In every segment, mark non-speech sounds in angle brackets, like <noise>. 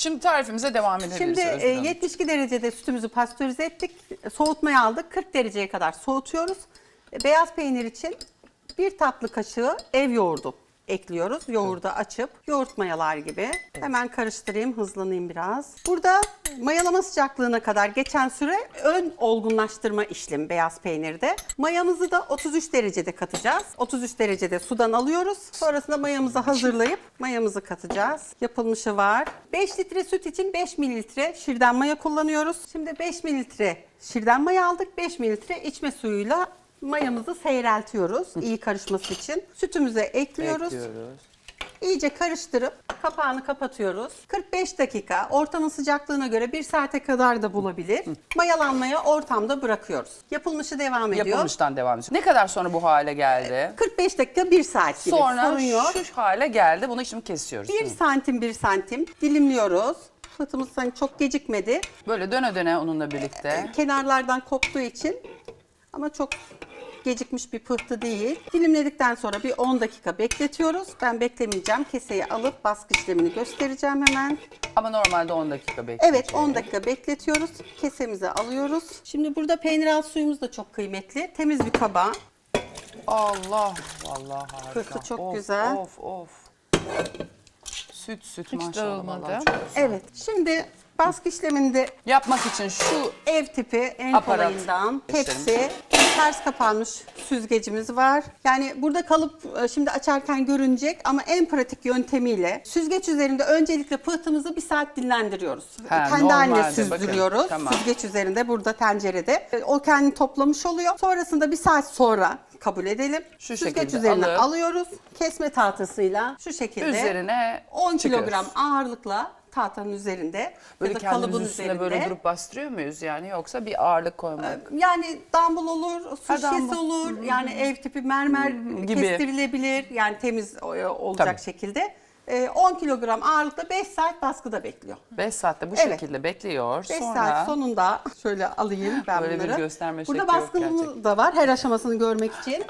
Şimdi tarifimize devam edebiliriz. Şimdi e, Hanım. 72 derecede sütümüzü pastörize ettik. Soğutmaya aldık. 40 dereceye kadar soğutuyoruz. Beyaz peynir için bir tatlı kaşığı ev yoğurdu ekliyoruz. Yoğurdu açıp yoğurt mayalar gibi. Hemen karıştırayım, hızlanayım biraz. Burada mayalama sıcaklığına kadar geçen süre ön olgunlaştırma işlemi beyaz peynirde. Mayamızı da 33 derecede katacağız. 33 derecede sudan alıyoruz. Sonrasında mayamızı hazırlayıp mayamızı katacağız. Yapılmışı var. 5 litre süt için 5 mililitre şirden maya kullanıyoruz. Şimdi 5 mililitre şirden maya aldık. 5 mililitre içme suyuyla mayamızı seyreltiyoruz iyi karışması için. Sütümüze ekliyoruz. Ekliyoruz. İyice karıştırıp kapağını kapatıyoruz. 45 dakika ortamın sıcaklığına göre 1 saate kadar da bulabilir. Mayalanmaya ortamda bırakıyoruz. Yapılmışı devam ediyor. Yapılmıştan devam ediyoruz. Ne kadar sonra bu hale geldi? 45 dakika 1 saat gibi. Sonra Sorun yok. şu hale geldi. Bunu şimdi kesiyoruz. 1 değil mi? santim 1 santim dilimliyoruz. Fıtımız hani çok gecikmedi. Böyle döne döne onunla birlikte. Kenarlardan koptuğu için ama çok gecikmiş bir pıhtı değil. Dilimledikten sonra bir 10 dakika bekletiyoruz. Ben beklemeyeceğim. Keseyi alıp baskı işlemini göstereceğim hemen. Ama normalde 10 dakika bekleyecek. Evet 10 dakika bekletiyoruz. Kesemize alıyoruz. Şimdi burada peynir alt suyumuz da çok kıymetli. Temiz bir kaba. Allah vallahi harika. Kırkı çok Of, güzel. Of of. Süt süt Hiç maşallah. dağılmadı. vallahi çok güzel. Evet. Şimdi baskı işleminde Yapmak için şu ev tipi en Aparat. kolayından hepsi ters kapanmış süzgecimiz var. Yani burada kalıp e, şimdi açarken görünecek ama en pratik yöntemiyle süzgeç üzerinde öncelikle pıhtımızı bir saat dinlendiriyoruz. Ha, Kendi haline normalde süzdürüyoruz. bakın, tamam. Süzgeç üzerinde burada tencerede. E, O kendini toplamış oluyor. Sonrasında bir saat sonra kabul edelim. Şu Süzgeç şekilde üzerine alıp- alıyoruz. Kesme tahtasıyla şu şekilde üzerine 10 çıkıyoruz. kilogram ağırlıkla tahtanın üzerinde Böyle ya da kalıbın üstüne üzerinde. böyle durup bastırıyor muyuz yani yoksa bir ağırlık koymak? Yani dumbbell olur, su şişesi olur. Yani ev tipi mermer Gibi. kestirilebilir. Yani temiz e, olacak Tabii. şekilde. E, 10 kilogram ağırlıkta 5 saat baskıda bekliyor. 5 saatte bu Evet. şekilde bekliyor. 5 Sonra saat sonunda şöyle alayım ben Böyle bir bunları. gösterme Burada şekli yok baskımız gerçekten. da var her aşamasını görmek için.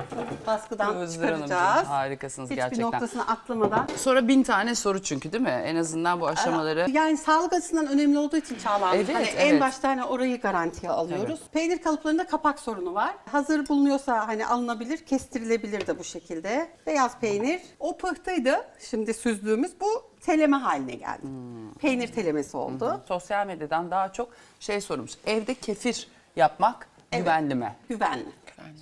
Baskıdan Özgür Hanımcığım, çıkaracağız. harikasınız Hiçbir gerçekten. noktasını atlamadan. Sonra bin tane soru çünkü değil mi? En azından bu aşamaları. Yani sağlık açısından önemli olduğu için Çağla Evet, hani evet. en başta hani orayı garantiye alıyoruz. Peynir kalıplarında kapak sorunu var. Hazır bulunuyorsa hani alınabilir, kestirilebilir de bu şekilde. Beyaz peynir. O pıhtıydı şimdi süzdüğümüz. Bu teleme haline geldi. Hmm. Peynir telemesi oldu. Sosyal medyadan daha çok şey sormuş. Evde kefir yapmak güvenli mi? Güvenli.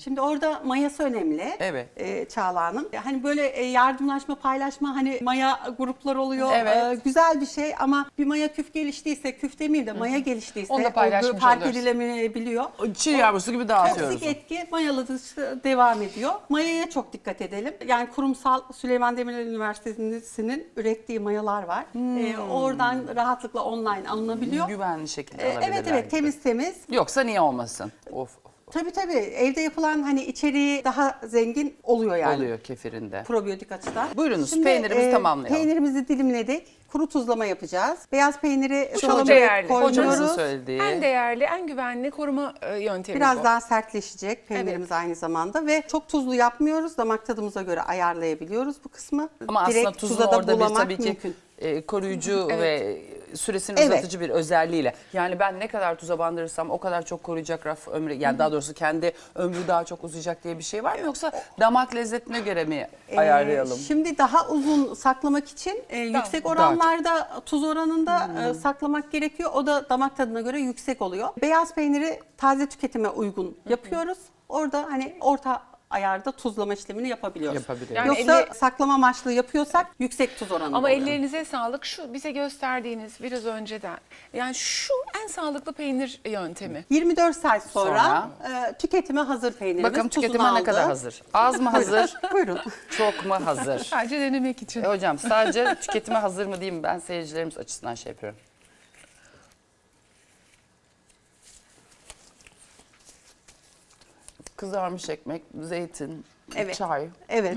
Şimdi orada mayası önemli. Evet. Ee, Çağla Hanım. Hani böyle e, yardımlaşma, paylaşma hani maya gruplar oluyor. Evet. Ee, güzel bir şey ama bir maya küf geliştiyse, küf demeyeyim de maya geliştiyse Onu da o paylaşmış fark oluyoruz. edilemeyebiliyor. O Çiğ yavrusu gibi dağıtıyoruz. Toksik etki mayaladıkça devam ediyor. Mayaya çok dikkat edelim. Yani kurumsal Süleyman Demirel Üniversitesi'nin ürettiği mayalar var. Ee, oradan rahatlıkla online alınabiliyor. Güvenli şekilde Ee, alabilirler. evet evet temiz temiz. Yoksa niye olmasın? Of, Tabii tabii evde yapılan hani içeriği daha zengin oluyor yani. oluyor kefirinde. Probiyotik açıdan. Buyurunuz, peynirimizi tamamlayalım. Peynirimizi dilimledik. Kuru tuzlama yapacağız. Beyaz peyniri Şu salamaya değerli. Hocamızın koyuyoruz. söylediği. En değerli, en güvenli koruma e, yöntemi Biraz bu. daha sertleşecek peynirimiz aynı zamanda ve çok tuzlu yapmıyoruz. Damak tadımıza göre ayarlayabiliyoruz bu kısmı. Ama aslında Direkt tuzun orada bir bulamak tabii ki mümkün. e, koruyucu ve süresini Evet. uzatıcı bir özelliğiyle. Yani ben ne kadar tuza bandırırsam o kadar çok koruyacak raf ömrü yani daha doğrusu kendi ömrü daha çok uzayacak diye bir şey var mı yoksa damak lezzetine göre mi Ee, ayarlayalım? Şimdi daha uzun saklamak için e, yüksek oranlarda tuz oranında e, saklamak gerekiyor. O da damak tadına göre yüksek oluyor. Beyaz peyniri taze tüketime uygun yapıyoruz. Orada hani orta ayarda tuzlama işlemini yapabiliyoruz. Yapabiliyoruz. Yani Yoksa elle- saklama amaçlı yapıyorsak yüksek tuz oranında Ama oluyor. ellerinize sağlık. Şu bize gösterdiğiniz biraz önceden. Yani şu en sağlıklı peynir yöntemi. 24 saat sonra, e, tüketime hazır peynirimiz. Bakın tuzunu tüketime ne aldı. kadar hazır? Az mı hazır? <laughs> Buyurun. çok mu hazır? Sadece denemek için. E hocam sadece tüketime hazır mı diyeyim ben seyircilerimiz açısından şey yapıyorum. Kızarmış ekmek, zeytin, Evet. çay. Evet.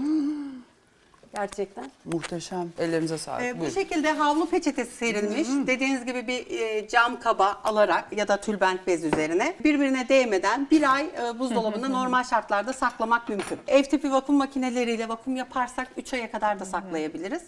Gerçekten. Muhteşem. Ellerinize sağlık. Ee, bu Buyurun. şekilde havlu peçetesi serilmiş. Dediğiniz gibi bir e, cam kaba alarak ya da tülbent bez üzerine birbirine değmeden bir ay e, buzdolabında <laughs> normal şartlarda saklamak mümkün. Ev tipi vakum makineleriyle vakum yaparsak 3 aya kadar da saklayabiliriz.